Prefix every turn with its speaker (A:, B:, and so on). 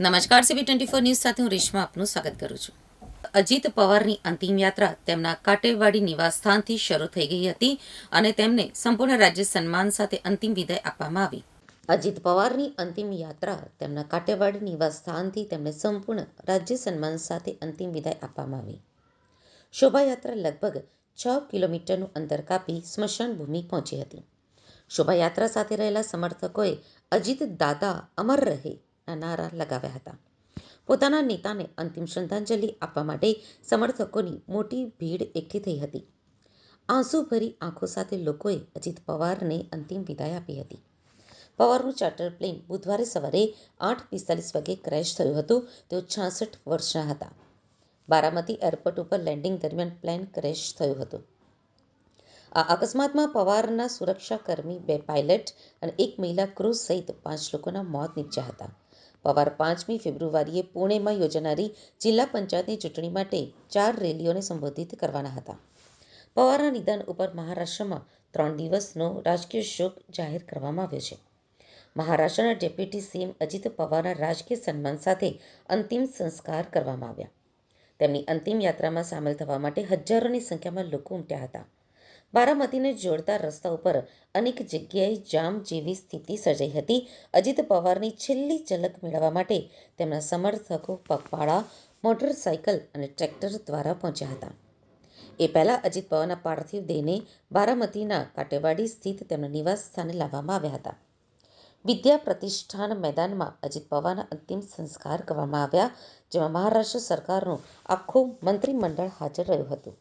A: નમસ્કાર CB twenty four news સાથે હું રેશમા આપનું સ્વાગત કરું છું. અજીત પવારની અંતિમ યાત્રા તેમના કાટેવાડી નિવાસ સ્થાનથી શરૂ થઈ ગઈ હતી અને તેમને સંપૂર્ણ રાજ્ય સન્માન સાથે અંતિમ વિદાય આપવામાં આવી. અજીત પવારની અંતિમ યાત્રા તેમના કાટેવાડી નિવાસ સ્થાનથી તેમને સંપૂર્ણ રાજ્ય સન્માન સાથે અંતિમ વિદાય આપવામાં આવી. શોભાયાત્રા લગભગ છ કિલોમીટરનું અંતર કાપી સ્મશાન ભૂમિ પહોંચી હતી. શોભાયાત્રા સાથે રહેલા સમર્થકોએ અજીત દાદા અમર રહે નારા લગાવ્યા હતા. પોતાના નેતાને અંતિમ શ્રદ્ધાંજલિ આપવા માટે સમર્થકોની મોટી ભીડ એકઠી થઈ હતી. આંસુભરી આંખો સાથે લોકોએ અજીત પવારને અંતિમ વિદાય આપી હતી. પવારનું ચાર્ટર પ્લેન બુધવારે સવારે આઠ પિસ્તાલીસ વાગે ક્રેશ થયું હતું. તેઓ છાસઠ વર્ષના હતા. બારામતી એરપોર્ટ ઉપર લેન્ડિંગ દરમિયાન પ્લેન ક્રેશ થયું હતું. આ અકસ્માતમાં પવારના સુરક્ષાકર્મી બે પાયલટ અને એક મહિલા ક્રૂ સહિત પાંચ લોકોના મોત નીપજ્યા હતા. પવાર પાંચમી ફેબ્રુઆરીએ પુણેમાં યોજાનારી જિલ્લા પંચાયતની ચૂંટણી માટે ચાર રેલીઓને સંબોધિત કરવાના હતા. પવારના નિધન ઉપર મહારાષ્ટ્રમાં ત્રણ દિવસનો રાજકીય શોક જાહેર કરવામાં આવ્યો છે. મહારાષ્ટ્રના ડેપ્યુટી સીએમ અજીત પવારના રાજકીય સન્માન સાથે અંતિમ સંસ્કાર કરવામાં આવ્યા. તેમની અંતિમ યાત્રામાં સામેલ થવા માટે હજારોની સંખ્યામાં લોકો ઉમટ્યા હતા. બારામતીને જોડતા રસ્તા ઉપર અનેક જગ્યાએ જામ જેવી સ્થિતિ સર્જાઈ હતી. અજીત પવારની છેલ્લી ઝલક મેળવવા માટે તેમના સમર્થકો પગપાળા, મોટરસાયકલ અને ટ્રેક્ટર દ્વારા પહોંચ્યા હતા. એ પહેલા અજીત પવારના પાર્થિવ દેહને બારામતીના કાટેવાડી સ્થિત તેમના નિવાસ સ્થાને લાવવામાં આવ્યા હતા. વિદ્યા પ્રતિષ્ઠાન મેદાનમાં અજીત પવારના અંતિમ સંસ્કાર કરવામાં આવ્યા, જેમાં મહારાષ્ટ્ર સરકારનું આખું મંત્રીમંડળ હાજર રહ્યું હતું.